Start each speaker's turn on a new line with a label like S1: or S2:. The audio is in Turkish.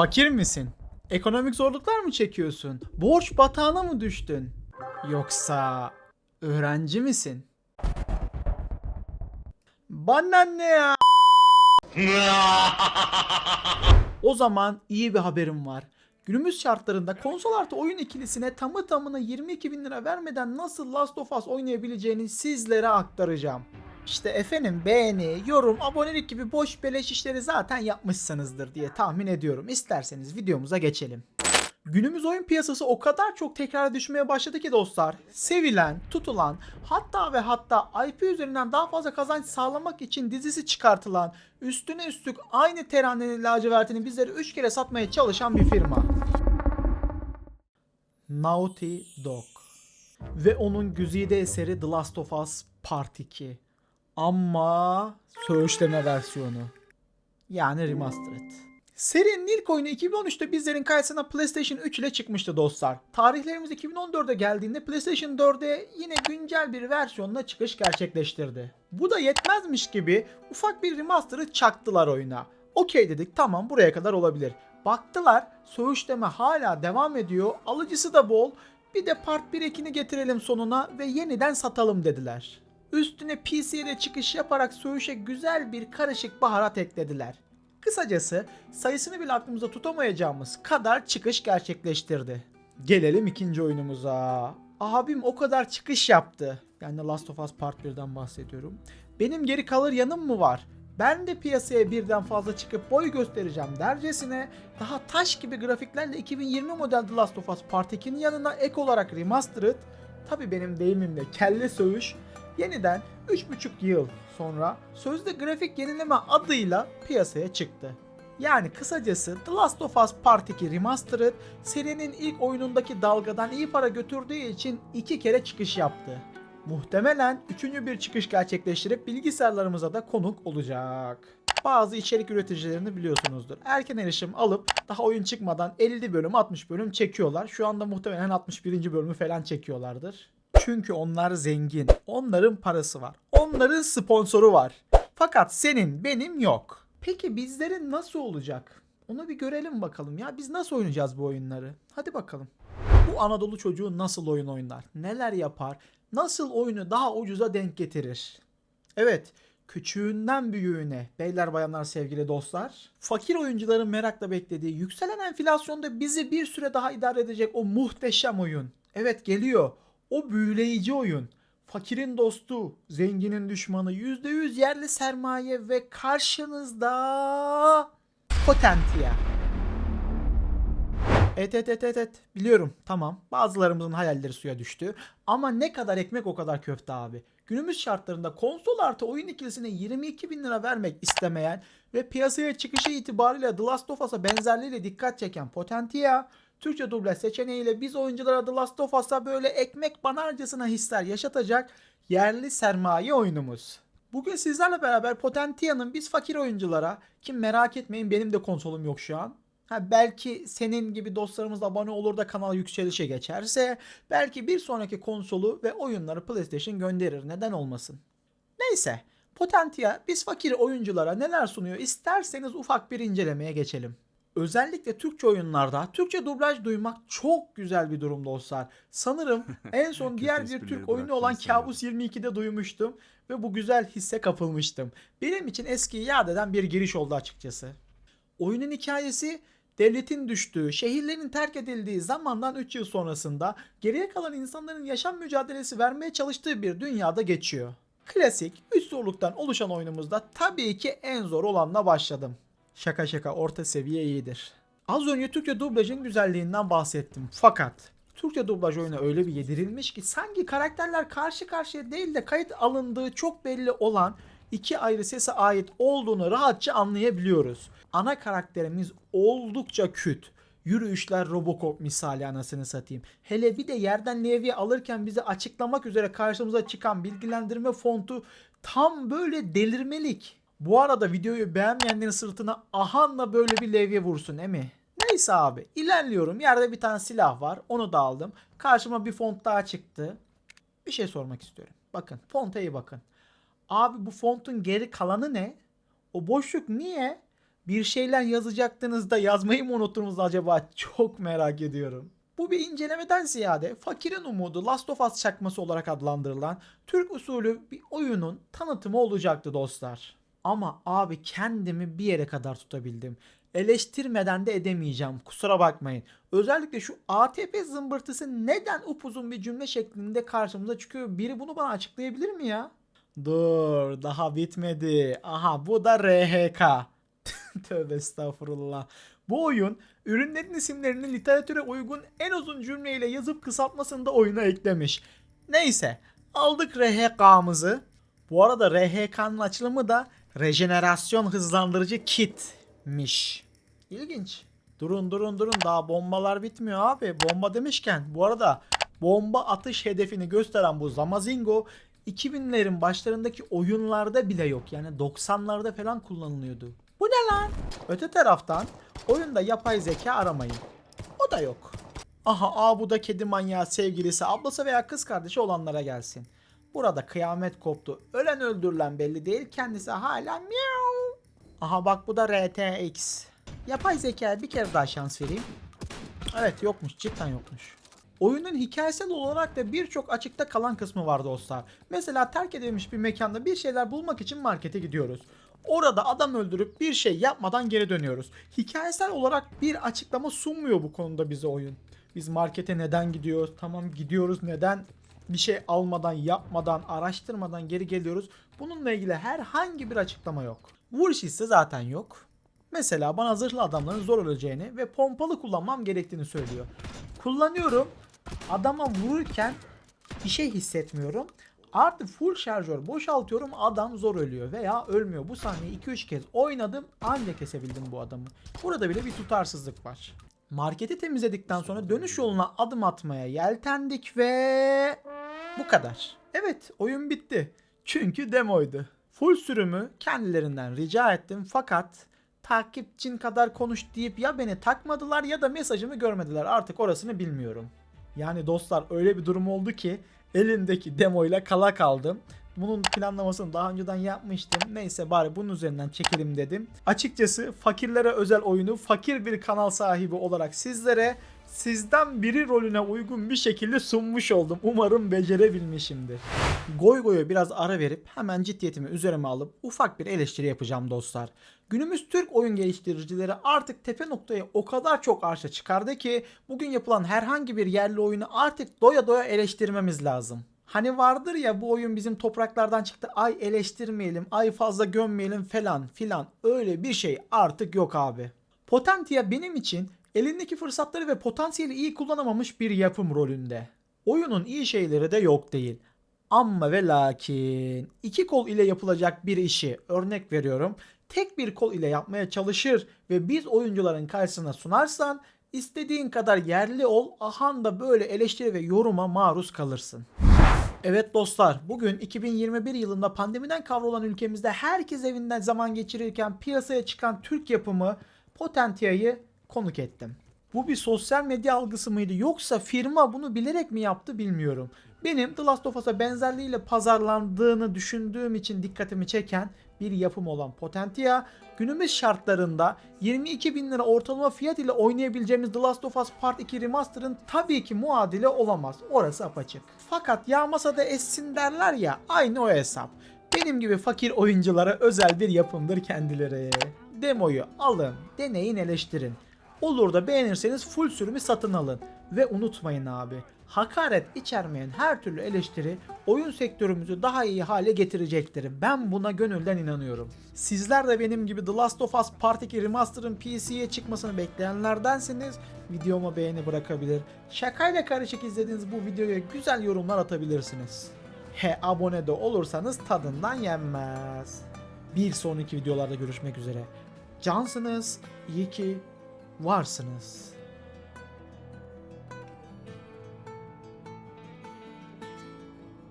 S1: Fakir misin? Ekonomik zorluklar mı çekiyorsun? Borç batağına mı düştün? Yoksa öğrenci misin? Bana ne ya? o zaman iyi bir haberim var. Günümüz şartlarında konsol artı oyun ikilisine tamı tamına 22 bin lira vermeden nasıl Last of Us oynayabileceğini sizlere aktaracağım. İşte efendim beğeni, yorum, abonelik gibi boş beleş işleri zaten yapmışsınızdır diye tahmin ediyorum. İsterseniz videomuza geçelim. Günümüz oyun piyasası o kadar çok tekrar düşmeye başladı ki dostlar. Sevilen, tutulan, hatta ve hatta IP üzerinden daha fazla kazanç sağlamak için dizisi çıkartılan, üstüne üstlük aynı teranenin lacivertini bizlere 3 kere satmaya çalışan bir firma. Naughty Dog. Ve onun güzide eseri The Last of Us Part 2. Ama söğüşleme versiyonu. Yani remastered. Serinin ilk oyunu 2013'te bizlerin karşısına PlayStation 3 ile çıkmıştı dostlar. Tarihlerimiz 2014'e geldiğinde PlayStation 4'e yine güncel bir versiyonla çıkış gerçekleştirdi. Bu da yetmezmiş gibi ufak bir remaster'ı çaktılar oyuna. Okey dedik tamam buraya kadar olabilir. Baktılar söğüşleme hala devam ediyor, alıcısı da bol. Bir de Part 1 ekini getirelim sonuna ve yeniden satalım dediler. Üstüne PC'de çıkış yaparak söğüşe güzel bir karışık baharat eklediler. Kısacası sayısını bile aklımızda tutamayacağımız kadar çıkış gerçekleştirdi. Gelelim ikinci oyunumuza. Abim o kadar çıkış yaptı. Yani Last of Us Part 1'den bahsediyorum. Benim geri kalır yanım mı var? Ben de piyasaya birden fazla çıkıp boy göstereceğim dercesine daha taş gibi grafiklerle 2020 model The Last of Us Part 2'nin yanına ek olarak remastered tabi benim deyimimle kelle sövüş yeniden 3,5 yıl sonra sözde grafik yenileme adıyla piyasaya çıktı. Yani kısacası The Last of Us Part 2 Remastered serinin ilk oyunundaki dalgadan iyi para götürdüğü için iki kere çıkış yaptı. Muhtemelen üçüncü bir çıkış gerçekleştirip bilgisayarlarımıza da konuk olacak. Bazı içerik üreticilerini biliyorsunuzdur. Erken erişim alıp daha oyun çıkmadan 50 bölüm 60 bölüm çekiyorlar. Şu anda muhtemelen 61. bölümü falan çekiyorlardır. Çünkü onlar zengin. Onların parası var. Onların sponsoru var. Fakat senin benim yok. Peki bizlerin nasıl olacak? Onu bir görelim bakalım ya. Biz nasıl oynayacağız bu oyunları? Hadi bakalım. Bu Anadolu çocuğu nasıl oyun oynar? Neler yapar? Nasıl oyunu daha ucuza denk getirir? Evet, küçüğünden büyüğüne beyler bayanlar sevgili dostlar. Fakir oyuncuların merakla beklediği yükselen enflasyonda bizi bir süre daha idare edecek o muhteşem oyun. Evet geliyor. O büyüleyici oyun. Fakirin dostu, zenginin düşmanı, %100 yerli sermaye ve karşınızda Potentia. Evet evet evet evet evet. biliyorum tamam bazılarımızın hayalleri suya düştü ama ne kadar ekmek o kadar köfte abi. Günümüz şartlarında konsol artı oyun ikilisine 22 bin lira vermek istemeyen ve piyasaya çıkışı itibariyle The Last of Us'a benzerliğiyle dikkat çeken Potentia Türkçe dublaj seçeneğiyle biz oyunculara The Last of Us'a böyle ekmek banarcasına hisler yaşatacak yerli sermaye oyunumuz. Bugün sizlerle beraber Potentia'nın biz fakir oyunculara kim merak etmeyin benim de konsolum yok şu an. Ha belki senin gibi dostlarımız abone olur da kanal yükselişe geçerse belki bir sonraki konsolu ve oyunları PlayStation gönderir neden olmasın. Neyse Potentia biz fakir oyunculara neler sunuyor isterseniz ufak bir incelemeye geçelim. Özellikle Türkçe oyunlarda Türkçe dublaj duymak çok güzel bir durum dostlar. Sanırım en son diğer bir Türk oyunu olan. Kabus 22'de duymuştum ve bu güzel hisse kapılmıştım. Benim için eskiyi yad eden bir giriş oldu açıkçası. Oyunun hikayesi devletin düştüğü, şehirlerin terk edildiği zamandan 3 yıl sonrasında geriye kalan insanların yaşam mücadelesi vermeye çalıştığı bir dünyada geçiyor. Klasik 3 zorluktan oluşan oyunumuzda tabii ki en zor olanla başladım. Şaka şaka orta seviye iyidir. Az önce Türkçe dublajın güzelliğinden bahsettim. Fakat Türkçe dublaj oyuna öyle bir yedirilmiş ki sanki karakterler karşı karşıya değil de kayıt alındığı çok belli olan iki ayrı sese ait olduğunu rahatça anlayabiliyoruz. Ana karakterimiz oldukça küt. Yürüyüşler Robocop misali anasını satayım. Hele bir de yerden levye alırken bize açıklamak üzere karşımıza çıkan bilgilendirme fontu tam böyle delirmelik. Bu arada videoyu beğenmeyenlerin sırtına ahanla böyle bir levye vursun emi. Neyse abi ilerliyorum. Yerde bir tane silah var. Onu da aldım. Karşıma bir font daha çıktı. Bir şey sormak istiyorum. Bakın fonta iyi bakın. Abi bu fontun geri kalanı ne? O boşluk niye? Bir şeyler yazacaktınız da yazmayı mı unuttunuz acaba? Çok merak ediyorum. Bu bir incelemeden ziyade Fakirin Umudu Last of Us çakması olarak adlandırılan Türk usulü bir oyunun tanıtımı olacaktı dostlar. Ama abi kendimi bir yere kadar tutabildim. Eleştirmeden de edemeyeceğim kusura bakmayın. Özellikle şu ATP zımbırtısı neden upuzun bir cümle şeklinde karşımıza çıkıyor? Biri bunu bana açıklayabilir mi ya? Dur daha bitmedi. Aha bu da RHK. Tövbe estağfurullah. Bu oyun ürünlerin isimlerini literatüre uygun en uzun cümleyle yazıp kısaltmasını da oyuna eklemiş. Neyse aldık RHK'mızı. Bu arada RHK'nın açılımı da rejenerasyon hızlandırıcı kitmiş. İlginç. Durun durun durun daha bombalar bitmiyor abi. Bomba demişken bu arada bomba atış hedefini gösteren bu Zamazingo 2000'lerin başlarındaki oyunlarda bile yok. Yani 90'larda falan kullanılıyordu. Bu ne lan? Öte taraftan oyunda yapay zeka aramayın. O da yok. Aha aa bu da kedi manyağı sevgilisi, ablası veya kız kardeşi olanlara gelsin. Burada kıyamet koptu. Ölen öldürülen belli değil. Kendisi hala miau. Aha bak bu da RTX. Yapay zekaya bir kere daha şans vereyim. Evet yokmuş cidden yokmuş. Oyunun hikayesel olarak da birçok açıkta kalan kısmı var dostlar. Mesela terk edilmiş bir mekanda bir şeyler bulmak için markete gidiyoruz. Orada adam öldürüp bir şey yapmadan geri dönüyoruz. Hikayesel olarak bir açıklama sunmuyor bu konuda bize oyun. Biz markete neden gidiyoruz? Tamam gidiyoruz neden bir şey almadan, yapmadan, araştırmadan geri geliyoruz? Bununla ilgili herhangi bir açıklama yok. Vuruş ise zaten yok. Mesela bana zırhlı adamların zor öleceğini ve pompalı kullanmam gerektiğini söylüyor. Kullanıyorum. Adama vururken bir şey hissetmiyorum. Artı full şarjör boşaltıyorum adam zor ölüyor veya ölmüyor. Bu sahneyi 2-3 kez oynadım anca kesebildim bu adamı. Burada bile bir tutarsızlık var. Marketi temizledikten sonra dönüş yoluna adım atmaya yeltendik ve bu kadar. Evet oyun bitti. Çünkü demoydu. Full sürümü kendilerinden rica ettim fakat takipçin kadar konuş deyip ya beni takmadılar ya da mesajımı görmediler. Artık orasını bilmiyorum. Yani dostlar öyle bir durum oldu ki elindeki demoyla kala kaldım. Bunun planlamasını daha önceden yapmıştım. Neyse bari bunun üzerinden çekelim dedim. Açıkçası fakirlere özel oyunu fakir bir kanal sahibi olarak sizlere sizden biri rolüne uygun bir şekilde sunmuş oldum. Umarım becerebilmişimdir. Goy goya biraz ara verip hemen ciddiyetimi üzerime alıp ufak bir eleştiri yapacağım dostlar. Günümüz Türk oyun geliştiricileri artık tepe noktaya o kadar çok arşa çıkardı ki bugün yapılan herhangi bir yerli oyunu artık doya doya eleştirmemiz lazım. Hani vardır ya bu oyun bizim topraklardan çıktı ay eleştirmeyelim ay fazla gömmeyelim falan filan öyle bir şey artık yok abi. Potentia benim için elindeki fırsatları ve potansiyeli iyi kullanamamış bir yapım rolünde. Oyunun iyi şeyleri de yok değil. Amma ve lakin iki kol ile yapılacak bir işi örnek veriyorum. Tek bir kol ile yapmaya çalışır ve biz oyuncuların karşısına sunarsan istediğin kadar yerli ol ahan da böyle eleştiri ve yoruma maruz kalırsın. Evet dostlar, bugün 2021 yılında pandemiden kavrolan ülkemizde herkes evinden zaman geçirirken piyasaya çıkan Türk yapımı Potentia'yı konuk ettim. Bu bir sosyal medya algısı mıydı yoksa firma bunu bilerek mi yaptı bilmiyorum. Benim The Last of Us'a benzerliğiyle pazarlandığını düşündüğüm için dikkatimi çeken bir yapım olan Potentia günümüz şartlarında 22 bin lira ortalama fiyat ile oynayabileceğimiz The Last of Us Part 2 Remaster'ın tabii ki muadili olamaz. Orası apaçık. Fakat yağmasa da essin derler ya aynı o hesap. Benim gibi fakir oyunculara özel bir yapımdır kendileri. Demoyu alın, deneyin, eleştirin. Olur da beğenirseniz full sürümü satın alın. Ve unutmayın abi, hakaret içermeyen her türlü eleştiri oyun sektörümüzü daha iyi hale getirecektir. Ben buna gönülden inanıyorum. Sizler de benim gibi The Last of Us Part 2 Remaster'ın PC'ye çıkmasını bekleyenlerdensiniz. Videoma beğeni bırakabilir. Şakayla karışık izlediğiniz bu videoya güzel yorumlar atabilirsiniz. He abone de olursanız tadından yenmez. Bir sonraki videolarda görüşmek üzere. Cansınız, iyi ki varsınız.